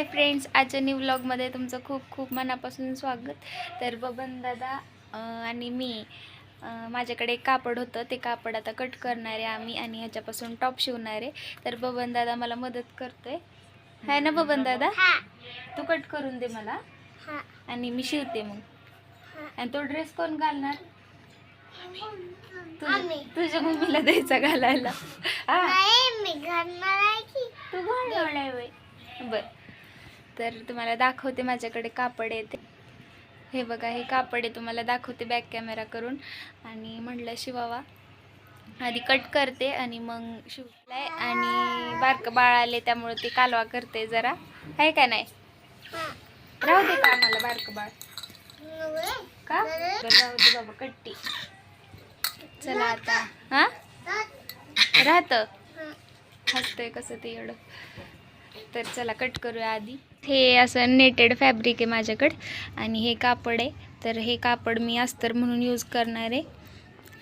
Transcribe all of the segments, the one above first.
Hi friends आजच्या new व्लॉगमध्ये तुमचं खूप खूप मनापासून स्वागत. तर बबन दादा आणि मी माझ्याकडे एक कापड होतं. ते कापड आता कट करणार आहे आम्ही आणि ह्याच्यापासून टॉप शिवणार. आहे तर बबन दादा मला मदत करतोय. हाय ना बबन दादा? तू कट करून दे मला. आणि मी शिवते मग. आणि तो ड्रेस कोण घालणार? तुझ्या- तुझ्या मम्मीला द्यायचा घालायला. तू घालणार आहे. बर. तर तुम्हाला दाखवते माझ्याकडे कापड आहे हे बघा हे कापड आहे तुम्हाला दाखवते बॅक कॅमेरा करून. आणि म्हटलं शिवावा. आधी कट करते आणि मग शिवलाय. आणि बारकं बाळ आले त्यामुळे ते कालवा करते जरा. आहे का नाही? राहू दे का आम्हाला बारकं बाळ? का? राहू दे बाबा कट्टी. चला आता. हा? राहतं? हसतंय कसं ते एवढं. तर चला कट करूया आधी. हे असं नेटेड फॅब्रिक आहे माझ्याकडं आणि हे कापड आहे. तर हे कापड मी अस्तर म्हणून यूज करणार आहे.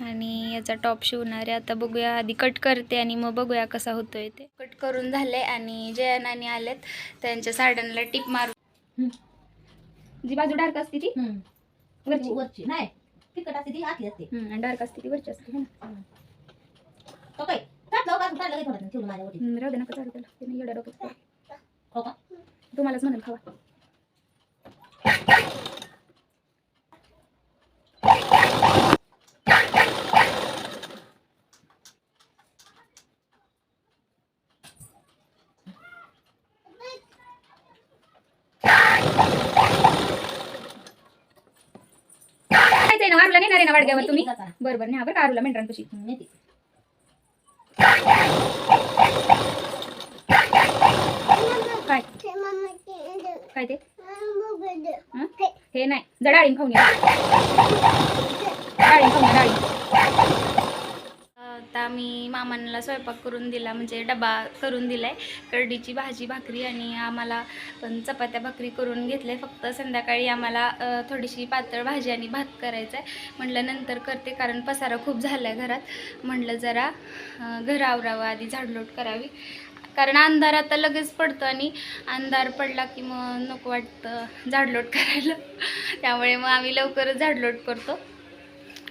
आणि याचा टॉप शिवणार आहे. आता बघूया आधी कट करते आणि मग बघूया कसा होतोय ते. कट करून झाले आणि जयनानी आलेत त्यांच्या साड्यांना टिप मारू. जी बाजू डार्क असते ती? वरची. वरची. नाही. तिकट असते ती आतली असते. डार्क असते ती वरची असते. है राहू दे नका चालू त्याला ते नाही एवढ्या डोक्यात तुम्हालाच म्हणाल खावा. जायचंय ना आरूला नेणार आहे ना वाडग्यावर तुम्ही? जाताना. बरोबर नाही बरं का आरूला मेंढरांपाशी हं, नेते. काय काय ते? हं? हे? नाही. जा डाळिंब खाऊन या. डाळिंब खाऊन या डाळिंब आता मी मामांना स्वयंपाक करून दिला म्हणजे डबा करून दिलाय. करडीची भाजी भाकरी आणि आम्हाला पण चपात्या भाकरी करून घेतल्या. फक्त संध्याकाळी आम्हाला अ, थोडीशी पातळ भाजी आणि भात करायचा आहे म्हटलं नंतर करते कारण पसारा खूप झाला आहे घरात. म्हटलं जरा अ, घर आवरावं आधी झाडलोट करावी. कारण अंधार आता लगेच पडतो आणि अंधार पडला की मग नको वाटतं झाडलोट करायला. त्यामुळे मग आम्ही लवकरच झाडलोट करतो.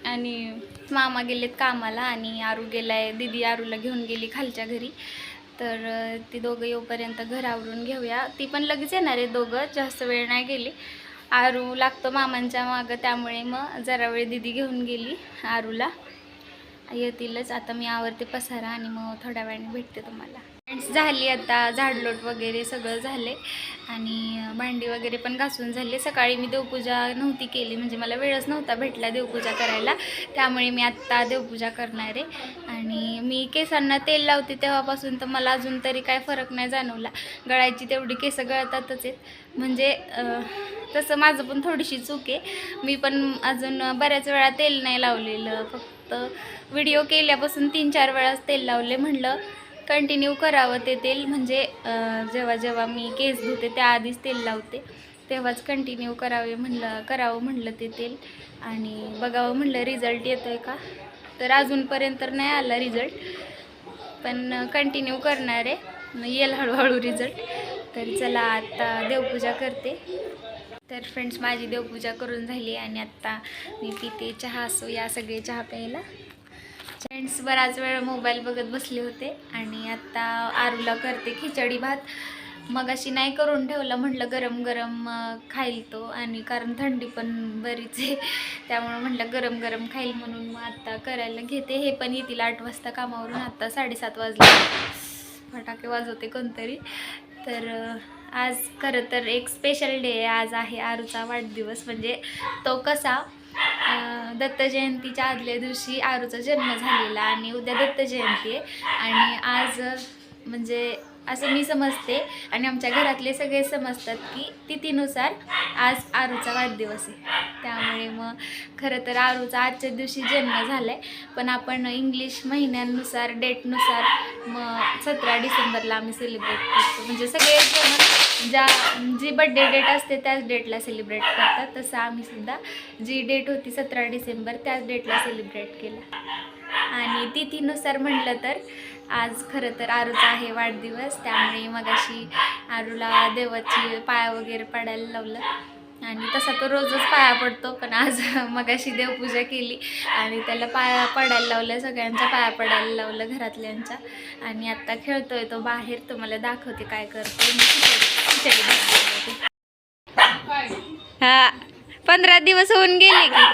आणि मामा गेलेत कामाला आणि आरू गेलाय दिदी आरूला घेऊन गेली खालच्या घरी. तर ती दोघं येऊपर्यंत घर आवरून घेऊया. ती पण लगेच येणार आहे दोघं जास्त वेळ नाही गेली. आरू लागतो मामांच्या मागं त्यामुळे मग जरा वेळ दिदी घेऊन गेली आरूला. येतीलच. आता मी आवरते पसारा आणि मग थोड्या वेळाने भेटते तुम्हाला. झाली आता झाडलोट वगैरे सगळं झाले आणि भांडी वगैरे पण घासून झाले. सकाळी मी देवपूजा नव्हती केली म्हणजे मला वेळच नव्हता भेटला देवपूजा करायला. त्यामुळे मी आत्ता देवपूजा करणार आहे. आणि मी केसांना तेल लावते तेव्हापासून तर मला अजून तरी काय फरक नाही जाणवला. गळायची तेवढी केस गळतातच आहेत. म्हणजे तसं माझं पण थोडीशी चूक आहे. मी पण अजून बऱ्याच वेळा तेल नाही लावलेलं. फक्त व्हिडिओ केल्यापासून तीन चार वेळाच तेल लावले म्हणलं. कंटिन्यू करावं ते तेल. म्हणजे जेव्हा जेव्हा मी केस धुते त्याआधीच तेल लावते. तेव्हाच कंटिन्यू करावे म्हणलं करावं म्हणलं ते तेल. आणि बघावं म्हणलं रिझल्ट येतो आहे का? तर अजूनपर्यंत तर नाही आला रिझल्ट पण कंटिन्यू करणार आहे. मग येईल हळूहळू रिझल्ट तर चला आत्ता देवपूजा करते. तर फ्रेंड्स माझी देवपूजा करून झाली आणि आत्ता मी पिते चहा असो या सगळे चहा प्यायला. फ्रेंड्स बराच वेळ मोबाईल बघत बसले होते आणि आत्ता आरूला करते खिचडी भात. मग अशी नाही करून ठेवलं म्हटलं गरम गरम खाईल तो आणि कारण थंडी पण बरीच आहे. त्यामुळं म्हटलं गरम गरम खाईल म्हणून मग आत्ता करायला घेते. हे पण येतील आठ वाजता कामावरून आत्ता साडेसात वाजले. फटाके वाजवते कोणतरी. तर आज खरं तर एक स्पेशल डे आहे. आज आहे आरूचा वाढदिवस. म्हणजे तो कसा दत्त जयंतीच्या आदल्या दिवशी आरूचा जन्म झालेला आणि उद्या दत्त जयंती आहे. आणि आज म्हणजे असं मी समजते आणि आमच्या घरातले सगळे समजतात की तिथीनुसार आज आरूचा वाढदिवस आहे. त्यामुळे मग खरं तर आरूचा आजच्या दिवशी जन्म झाला आहे पण आपण इंग्लिश महिन्यांनुसार डेटनुसार मग सतरा डिसेंबरला आम्ही सेलिब्रेट करतो. म्हणजे सगळे जण ज्या जी बड्डे डेट असते त्याच डेटला सेलिब्रेट करतात. तसं आम्हीसुद्धा जी डेट होती सतरा डिसेंबर त्याच डेटला सेलिब्रेट केला. आणि तिथीनुसार म्हटलं तर आज खरं तर आरूचा आहे वाढदिवस त्यामुळे मग अशी आरूला देवाची पाया वगैरे पडायला लावलं. आणि तसा तो रोजच पाया पडतो पण आज मग अशी देवपूजा केली आणि त्याला पाया पडायला लावलं सगळ्यांच्या पाया पडायला लावलं घरातल्यांच्या. आणि आत्ता खेळतोय तो बाहेर तुम्हाला दाखवते काय करतो मी हा पंधरा दिवस होऊन गेले की.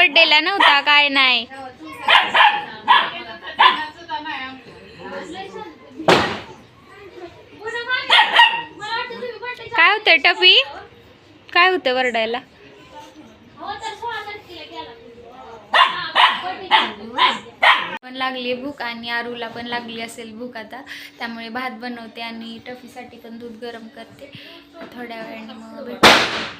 बर्थडेला नव्हता काय नाही. काय होतंय टपी काय होतं वरडायला? पण लागली भूक आणि आरूला पण लागली असेल भूक आता. त्यामुळे भात बनवते आणि टफीसाठी पण दूध गरम करते. थोड्या वेळाने मग भेटते